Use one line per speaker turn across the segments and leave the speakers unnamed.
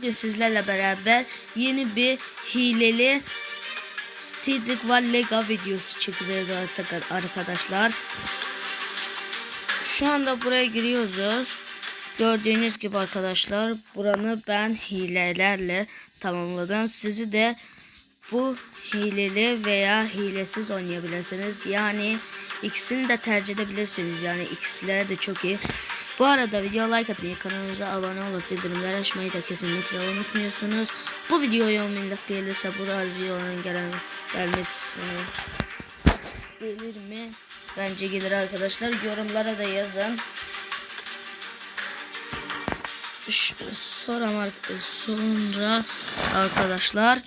Bugün sizlerle beraber yeni bir hileli Static Vallega videosu çekeceğiz artık arkadaşlar. Şu anda buraya giriyoruz. Gördüğünüz gibi arkadaşlar buranı ben hilelerle tamamladım. Sizi de bu hileli veya hilesiz oynayabilirsiniz. Yani ikisini de tercih edebilirsiniz. Yani ikisileri de çok iyi. Bu arada video like atmayı, kanalımıza abone olup bildirimler açmayı da kesinlikle unutmuyorsunuz. Bu videoya 10 bin dakika gelirse bu da videonun gelen, gelmesi gelir mi? Bence gelir arkadaşlar. Yorumlara da yazın. Sonra, sonra arkadaşlar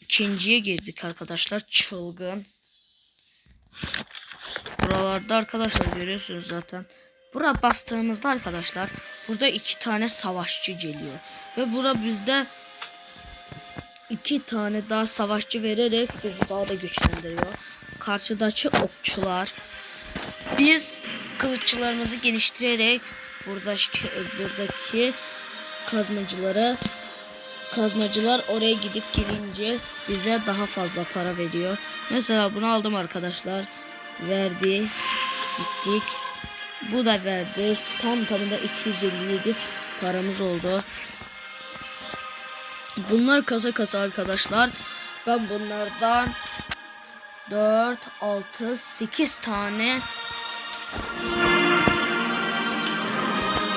ikinciye girdik arkadaşlar. Çılgın. Buralarda arkadaşlar görüyorsunuz zaten. Bura bastığımızda arkadaşlar burada iki tane savaşçı geliyor. Ve bura bizde iki tane daha savaşçı vererek bizi daha da güçlendiriyor. Karşıdaki okçular. Biz kılıççılarımızı geliştirerek buradaki, buradaki kazmacılara kazmacılar oraya gidip gelince bize daha fazla para veriyor. Mesela bunu aldım arkadaşlar. Verdi. Gittik. Bu da verdi. Tam tamında 257 paramız oldu. Bunlar kasa kasa arkadaşlar. Ben bunlardan 4, 6, 8 tane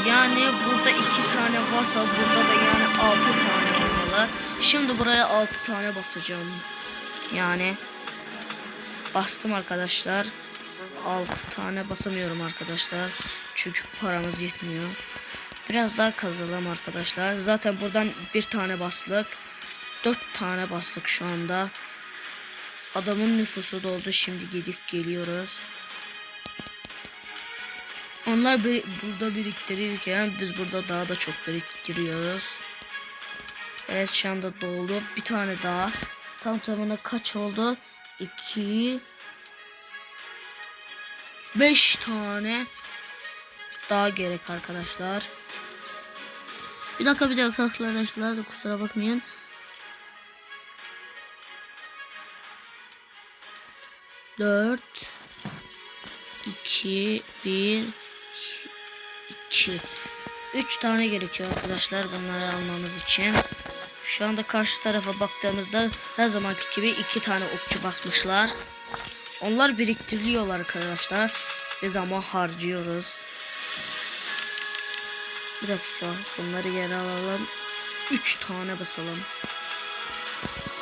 yani burada iki tane varsa burada da yani 6 tane olmalı. Şimdi buraya 6 tane basacağım. Yani bastım arkadaşlar. 6 tane basamıyorum arkadaşlar. Çünkü paramız yetmiyor. Biraz daha kazalım arkadaşlar. Zaten buradan bir tane bastık. 4 tane bastık şu anda. Adamın nüfusu doldu. Şimdi gidip geliyoruz. Onlar bir, burada biriktirirken biz burada daha da çok biriktiriyoruz. Evet şu anda doldu. Bir tane daha. Tam tamına kaç oldu? 2 5 tane daha gerek arkadaşlar. Bir dakika bir dakika arkadaşlar kusura bakmayın. Dört, iki, bir, iki, üç tane gerekiyor arkadaşlar bunları almamız için. Şu anda karşı tarafa baktığımızda her zamanki gibi iki tane okçu basmışlar. Onlar biriktiriliyorlar arkadaşlar. Biz ama harcıyoruz. Bir dakika bunları geri alalım. 3 tane basalım.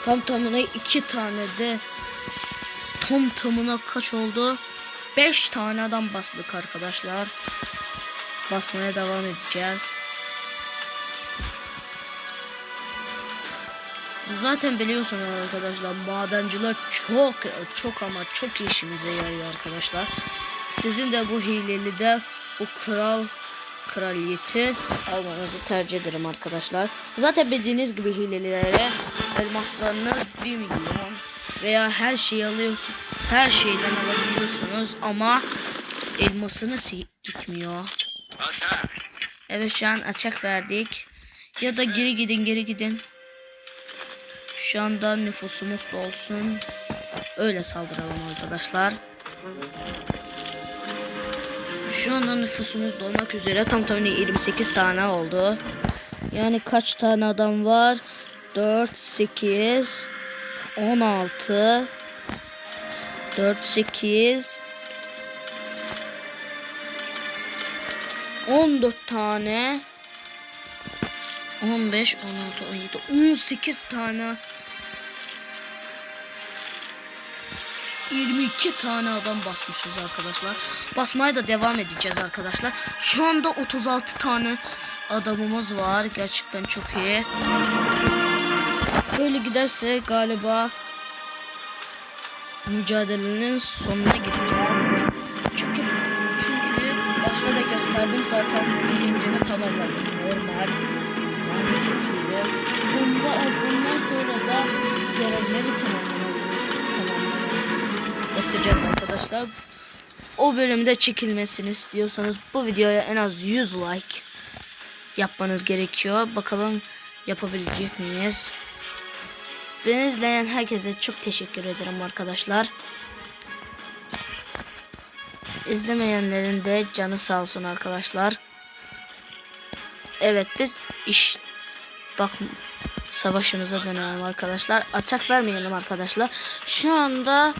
Tam tamına 2 tane de tam tamına kaç oldu? 5 tane adam bastık arkadaşlar. Basmaya devam edeceğiz. Zaten biliyorsunuz arkadaşlar madenciler çok çok ama çok işimize yarıyor arkadaşlar. Sizin de bu hileli de bu kral kraliyeti almanızı tercih ederim arkadaşlar. Zaten bildiğiniz gibi hilelilere elmaslarınız 1 milyon veya her şeyi alıyorsun. Her şeyden alabiliyorsunuz ama elmasını gitmiyor. Evet şu an açık verdik. Ya da geri gidin geri gidin. Şu anda nüfusumuz olsun. Öyle saldıralım arkadaşlar. Şu anda nüfusumuz dolmak üzere. Tam tamına 28 tane oldu. Yani kaç tane adam var? 4, 8, 16, 4, 8, 14 tane 15, 16, 17, 18 tane 22 tane adam basmışız arkadaşlar. Basmaya da devam edeceğiz arkadaşlar. Şu anda 36 tane adamımız var. Gerçekten çok iyi. Böyle giderse galiba mücadelenin sonuna gideceğiz. Çünkü çünkü başta da gösterdim zaten bilincini tamamladım. Normal. Yani çok iyi. Bunda, bundan sonra da görevleri tamamlamalıyım. Yapacağız arkadaşlar. O bölümde çekilmesini istiyorsanız bu videoya en az 100 like yapmanız gerekiyor. Bakalım yapabilecek miyiz? Beni izleyen herkese çok teşekkür ederim arkadaşlar. İzlemeyenlerin de canı sağ olsun arkadaşlar. Evet biz iş bak savaşımıza dönelim arkadaşlar. Açak vermeyelim arkadaşlar. Şu anda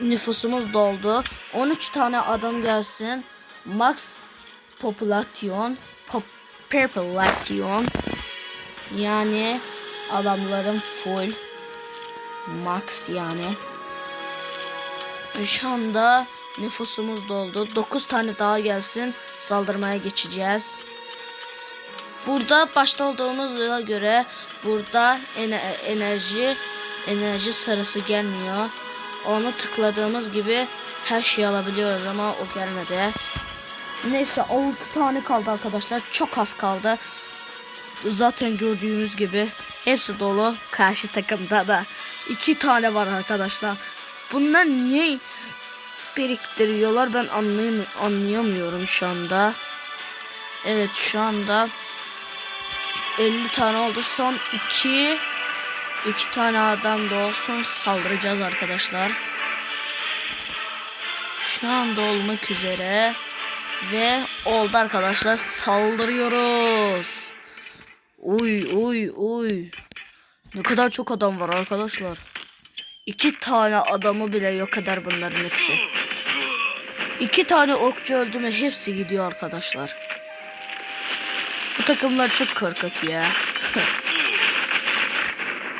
nüfusumuz doldu. 13 tane adam gelsin. Max popülasyon pop, popülasyon yani adamların full max yani şu anda nüfusumuz doldu. 9 tane daha gelsin. Saldırmaya geçeceğiz. Burada başta olduğumuza göre burada ene- enerji enerji sarısı gelmiyor. Onu tıkladığımız gibi her şeyi alabiliyoruz ama o gelmedi. Neyse 6 tane kaldı arkadaşlar. Çok az kaldı. Zaten gördüğünüz gibi hepsi dolu. Karşı takımda da 2 tane var arkadaşlar. Bunlar niye biriktiriyorlar ben anlayam anlayamıyorum şu anda. Evet şu anda 50 tane oldu. Son 2 2 tane adam da olsun saldıracağız arkadaşlar. Şu anda olmak üzere ve oldu arkadaşlar saldırıyoruz. Uy uy uy. Ne kadar çok adam var arkadaşlar. İki tane adamı bile yok eder bunların hepsi. İki tane okçu öldü mü hepsi gidiyor arkadaşlar. Bu takımlar çok korkak ya.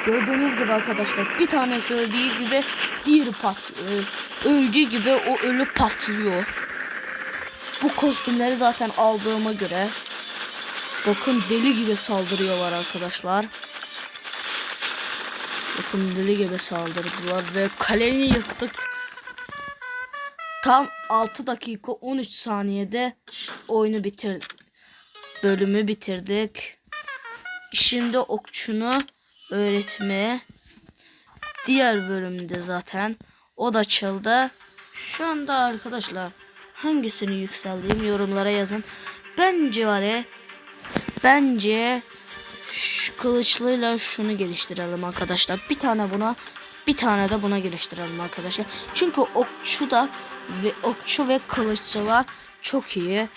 Gördüğünüz gibi arkadaşlar bir tane söylediği gibi diğeri patlıyor. Öldüğü gibi o ölü patlıyor. Bu kostümleri zaten aldığıma göre bakın deli gibi saldırıyorlar arkadaşlar. Bakın deli gibi saldırdılar ve kaleyi yıktık. Tam 6 dakika 13 saniyede oyunu bitirdik. Bölümü bitirdik. Şimdi okçunu öğretmeye diğer bölümde zaten o da açıldı. Şu anda arkadaşlar hangisini yükseldiğim yorumlara yazın. Bence var ya bence şu kılıçlıyla şunu geliştirelim arkadaşlar. Bir tane buna bir tane de buna geliştirelim arkadaşlar. Çünkü okçu da ve okçu ve kılıççılar çok iyi.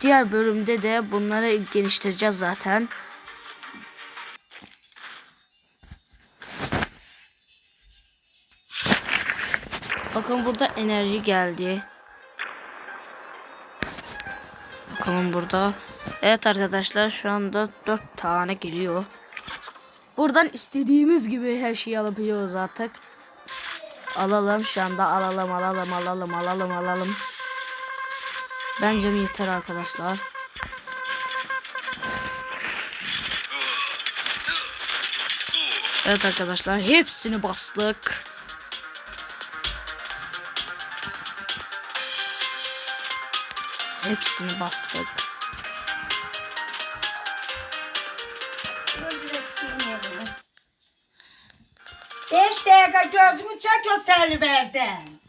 Diğer bölümde de bunları geliştireceğiz zaten. Bakın burada enerji geldi. Bakalım burada. Evet arkadaşlar şu anda 4 tane geliyor. Buradan istediğimiz gibi her şeyi alabiliyoruz artık. Alalım şu anda alalım alalım alalım alalım alalım. Bence yeter arkadaşlar. Evet arkadaşlar hepsini bastık. Hepsini bastık.
Beş dakika gözümü çek o selverden.